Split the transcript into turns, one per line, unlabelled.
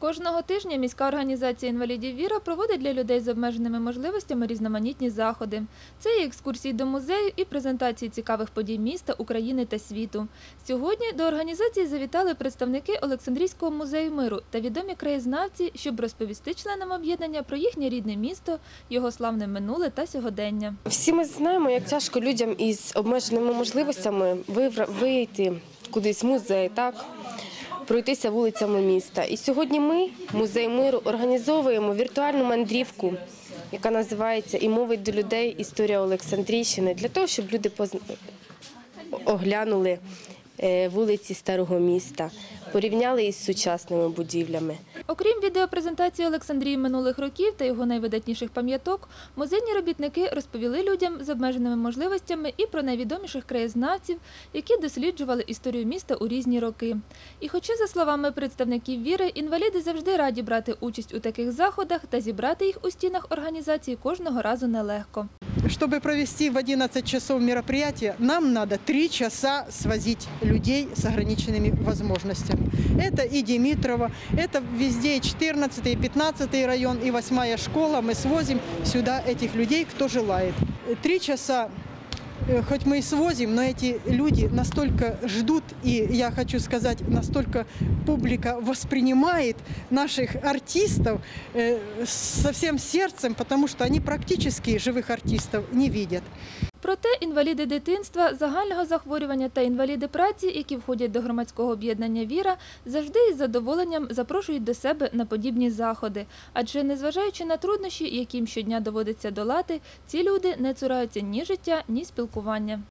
Кожного тижня міська організація інвалідів Віра проводить для людей з обмеженими можливостями різноманітні заходи. Це і екскурсії до музею, і презентації цікавих подій міста, України та світу. Сьогодні до організації завітали представники Олександрійського музею миру та відомі краєзнавці, щоб розповісти членам об'єднання про їхнє рідне місто, його славне минуле та сьогодення.
Всі ми знаємо, як тяжко людям із обмеженими можливостями вийти кудись в музей, так? Пройтися вулицями міста. І сьогодні ми, музей миру, організовуємо віртуальну мандрівку, яка називається І мовить до людей історія Олександрійщини, для того, щоб люди позна- оглянули вулиці старого міста, порівняли із сучасними будівлями.
Окрім відеопрезентації Олександрії минулих років та його найвидатніших пам'яток, музейні робітники розповіли людям з обмеженими можливостями і про найвідоміших краєзнавців, які досліджували історію міста у різні роки. І хоча, за словами представників віри, інваліди завжди раді брати участь у таких заходах та зібрати їх у стінах організації кожного разу нелегко.
Чтобы провести в 11 часов мероприятие, нам надо 3 часа свозить людей с ограниченными возможностями. Это и Димитрово, это везде и 14 и 15 район, и 8 школа. Мы свозим сюда этих людей, кто желает. Три часа хоть мы и свозим, но эти люди настолько ждут, и я хочу сказать, настолько публика воспринимает наших артистов э, со всем сердцем, потому что они практически живых артистов не видят.
Проте інваліди дитинства, загального захворювання та інваліди праці, які входять до громадського об'єднання Віра, завжди із задоволенням запрошують до себе на подібні заходи. Адже незважаючи на труднощі, яким щодня доводиться долати, ці люди не цураються ні життя, ні спілкування.